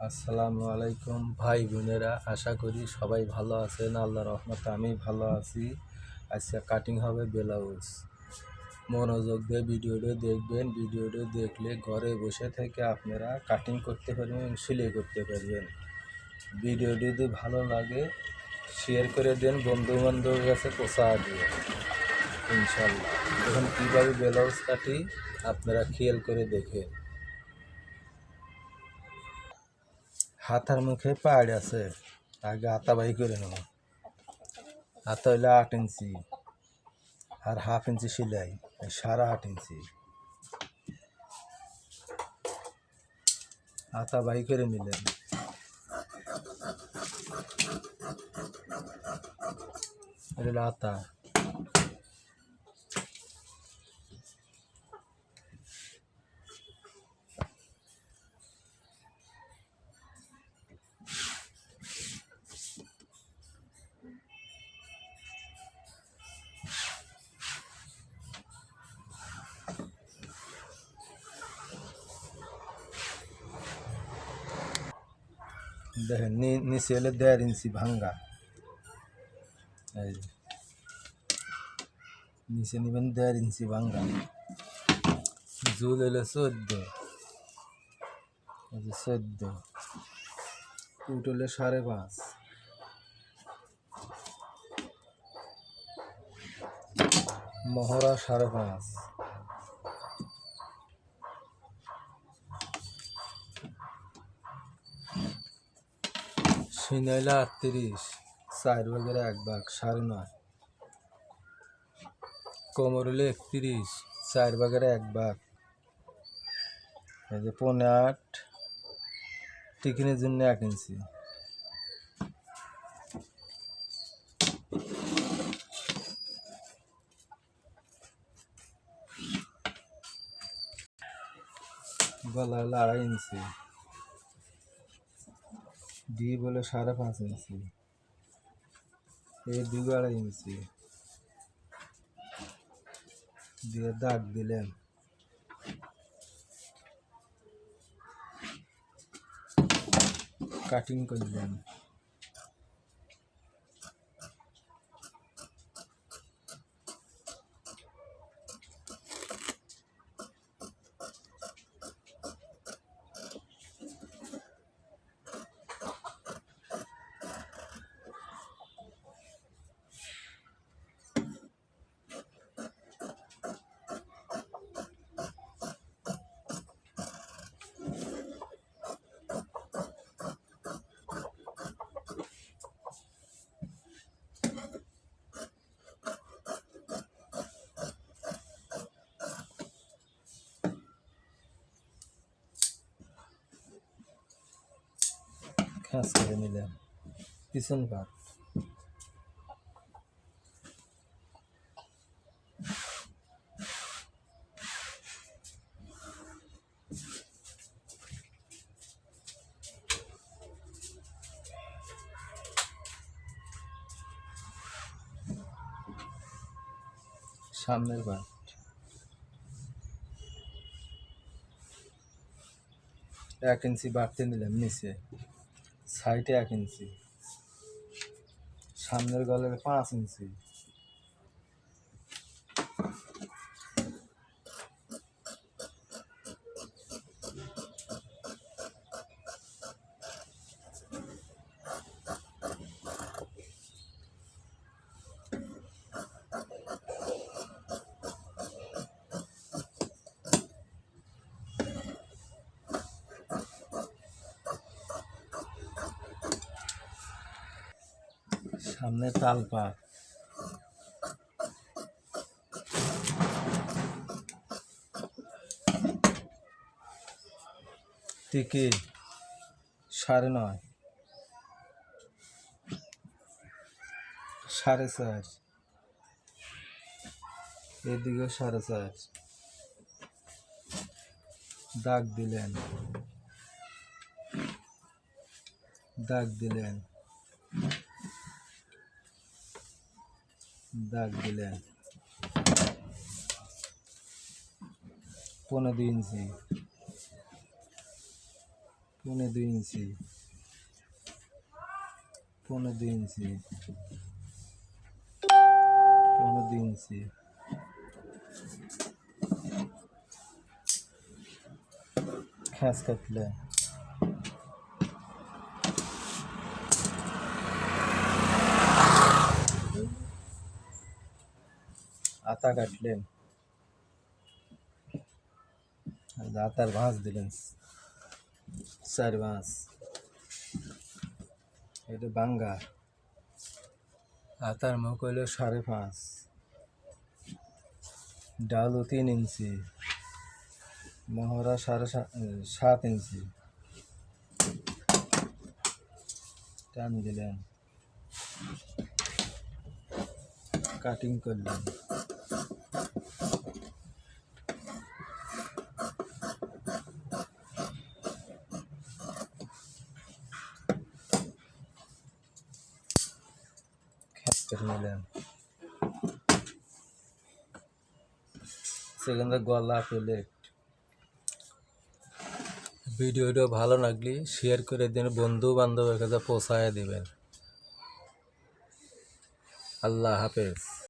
আসসালামু আলাইকুম ভাই বোনেরা, আশা করি সবাই ভালো আছেন। আল্লাহ রহমত আমি ভালো আছি। আজকে কাটিং হবে ব্লাউজ। মনোযোগ দিয়ে ভিডিওটা দেখবেন। ভিডিওটা দেখলে ঘরে বসে থেকে আপনারা কাটিং করতে পারবেন, সেলাই করতে পারবেন। ভিডিওটি যদি ভালো লাগে শেয়ার করে দেন বন্ধু বান্ধবের কাছে পোষা দিয়ে। ইনশাল্লাহ এখন কীভাবে ব্লাউজ কাটি আপনারা খেয়াল করে দেখেন হাতার মুখে পাড় আছে। আগে হাতা বাই করে নেব। হাতা হইলে আট ইঞ্চি, আর হাফ ইঞ্চি সেলাই সাড়ে আট ইঞ্চি। হাতা বাই করে নিলেন। এটা হাতা। দেখেন নিচে হলে দেড় ইঞ্চি ভাঙ্গা। এই। নিচে নেবেন দেড় ইঞ্চি ভাঙ্গা। জুল হলে চোদ্দ। চোদ্দ। ফুট হলে সাড়ে পাঁচ। মহড়া সাড়ে পাঁচ। সিনাইলা আটত্রিশ চার ভাগের এক ভাগ, সাড়ে নয়। কোমর একত্রিশ চার ভাগের এক ভাগ। এই যে পৌনে আট টিফিনের জন্য এক ইঞ্চি। গলা হলো আড়াই ইঞ্চি। ডি বলে সাড়ে পাঁচ ইঞ্চি। এই দুই আড়াই ইঞ্চি। দিয়ে দাগ দিলেন। কাটিং করলেন। খাস করে নিলেন পিছন পাট সামনের পাট এক ইঞ্চি বাড়তে নিলাম নিচে সাইডে এক ইঞ্চি সামনের গলের পাঁচ ইঞ্চি। সামনে তালপা থেকে সাড়ে নয়। সাড়ে চার। এদিকেও সাড়ে চার। দাগ দিলেন। দাগ দিলেন। দাগ দিলেন পনেরো ইঞ্চি পৌনে দুই ইঞ্চি পৌনে দুই ইঞ্চি পৌনে দুই ইঞ্চি খ্যাঁচ কাটলে আতা কাটলেন আতার ভাঁজ দিলেন। চার ভাঁজ এটা বাঙ্গা। আতার মুখ হইল সাড়ে পাঁচ। ডালু তিন ইঞ্চি। মহড়া সাড়ে সাত ইঞ্চি। টান দিলেন। কাটিং করলেন। সেখানে গলা প্লেট ভিডিওটা ভালো লাগলে শেয়ার করে দিন বন্ধু বান্ধবের কাছে পৌঁছায় দিবেন। আল্লাহ হাফেজ।